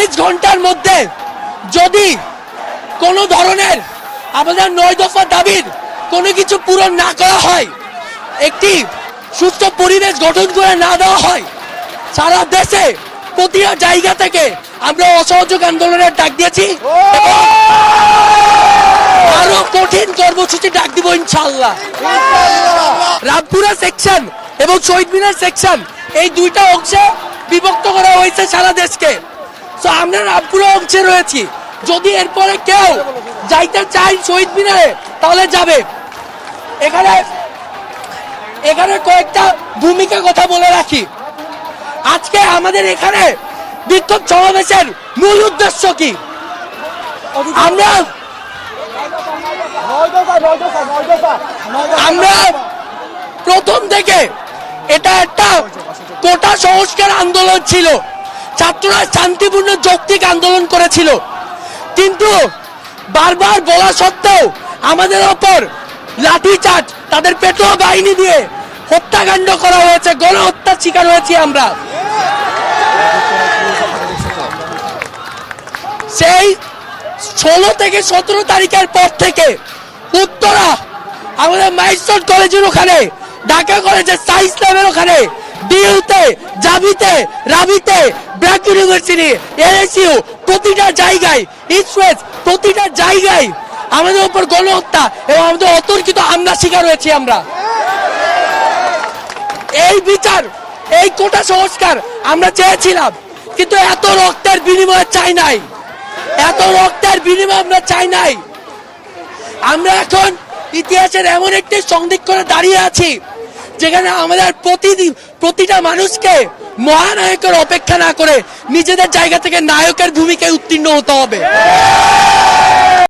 চব্বিশ ঘণ্টার মধ্যে যদি কোনো ধরনের আমাদের নয় দফা দাবির কোনো কিছু পূরণ না করা হয়, একটি সুস্থ পরিবেশ গঠন করে না দেওয়া হয়, সারা দেশে প্রতিটা জায়গা থেকে আমরা অসহযোগ আন্দোলনের ডাক দিয়েছি আরও কঠিন কর্মসূচি ডাক দিব ইনশাল্লাহ রামপুরা সেকশন এবং শহীদ মিনার সেকশন এই দুইটা অংশে বিভক্ত করা হয়েছে সারা দেশকে। তো আমরা রামপুরা অংশে রয়েছি। যদি এরপরে কেউ যাইতে চাই শহীদ মিনারে, তাহলে যাবে। এখানে এখানে কয়েকটা ভূমিকা কথা বলে রাখি। আজকে আমাদের এখানে বিক্ষোভ সমাবেশের মূল উদ্দেশ্য কি? আমরা আমরা প্রথম থেকে এটা একটা কোটা সংস্কার আন্দোলন ছিল। ছাত্ররা শান্তিপূর্ণ যৌক্তিক আন্দোলন করেছিল। কিন্তু বারবার বলা সত্ত্বেও আমাদের ওপর লাঠিচার্জ, তাদের পেটোয়া বাহিনী দিয়ে হত্যাকাণ্ড করা হয়েছে, গণহত্যার শিকার হয়েছি আমরা। সেই ষোলো থেকে সতেরো তারিখের পর থেকে উত্তরা, আমাদের মাইস্টন কলেজের ওখানে, ঢাকা কলেজের সাই ইসলামের ওখানে ডিউতে জাবিতে রাবিতে, ব্র্যাক ইউনিভার্সিটি এনএসইউ প্রতিটা জায়গায় ইসওয়েস প্রতিটা জায়গায় আমাদের উপর গণহত্যা এবং আমাদের অতর্কিত হামলা শিকার হয়েছি আমরা। এই বিচার, এই কোটা সংস্কার আমরা চেয়েছিলাম, কিন্তু এত রক্তের বিনিময়ে চাই নাই। এত রক্তের বিনিময় আমরা চাই নাই। আমরা এখন ইতিহাসের এমন একটি সন্দিক করে দাঁড়িয়ে আছি যেখানে আমাদের প্রতিদিন প্রতিটা মানুষকে মহানায়কের অপেক্ষা না করে নিজেদের জায়গা থেকে নায়কের ভূমিকায় উত্তীর্ণ হতে হবে।